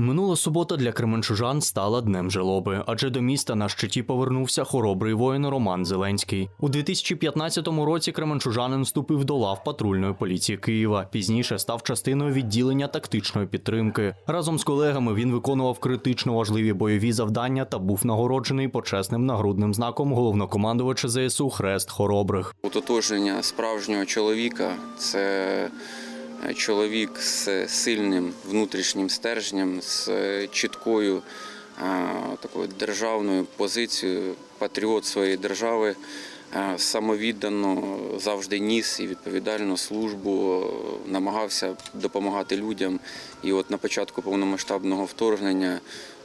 Минула субота для кременчужан стала днем жалоби, адже до міста на щиті повернувся хоробрий воїн Роман Зеленський. У 2015 році кременчужанин вступив до лав патрульної поліції Києва. Пізніше став частиною відділення тактичної підтримки. Разом з колегами він виконував критично важливі бойові завдання та був нагороджений почесним нагрудним знаком головнокомандувача ЗСУ Хрест Хоробрих. Утотожнення справжнього чоловіка це чоловік з сильним внутрішнім стержнем, з чіткою е, такою державною позицією, патріот своєї держави. е, Самовіддано завжди ніс і відповідальну службу, е, намагався допомагати людям. І от на початку повномасштабного вторгнення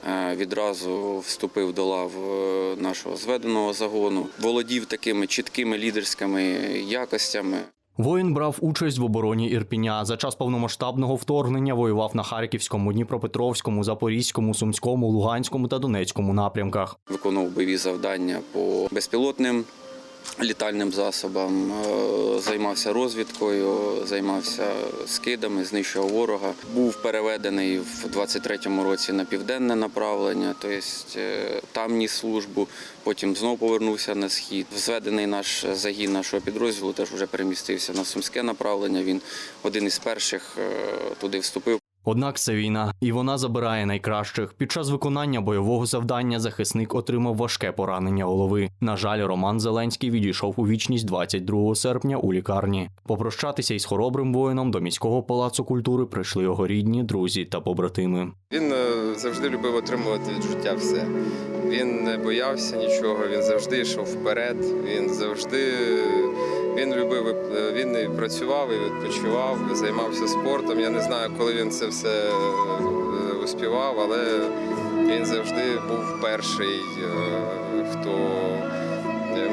е, відразу вступив до лав е, нашого зведеного загону, володів такими чіткими лідерськими якостями. Воїн брав участь в обороні Ірпіня. За час повномасштабного вторгнення воював на Харківському, Дніпропетровському, Запорізькому, Сумському, Луганському та Донецькому напрямках. виконував бойові завдання по безпілотним літальним засобам, е, займався розвідкою, займався скидами, знищував ворога. Був переведений в 23-му році на південне направлення, тобто е, там ніс службу, потім знову повернувся на схід. Зведений наш загін нашого підрозділу теж вже перемістився на сумське направлення. Він один із перших е, туди вступив. Однак це війна, і вона забирає найкращих. Під час виконання бойового завдання захисник отримав важке поранення голови. На жаль, Роман Зеленський відійшов у вічність 22 серпня у лікарні. Попрощатися із хоробрим воїном до міського палацу культури прийшли його рідні, друзі та побратими. Він е, завжди любив отримувати від життя все. Він не боявся нічого, він завжди йшов вперед. Він завжди він любив, е, він і працював, і відпочивав, займався спортом. Я не знаю, коли він це все е, успівав, але він завжди був перший, е, хто.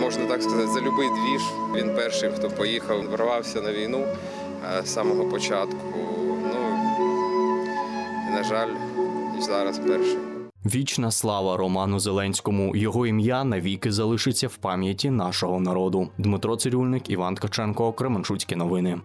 Можна так сказати, за любий двіж. Він перший, хто поїхав, врвався на війну з самого початку. Ну, і, на жаль, і зараз перший. Вічна слава Роману Зеленському. Його ім'я навіки залишиться в пам'яті нашого народу. Дмитро Цирюльник, Іван Ткаченко, Кременчуцькі новини.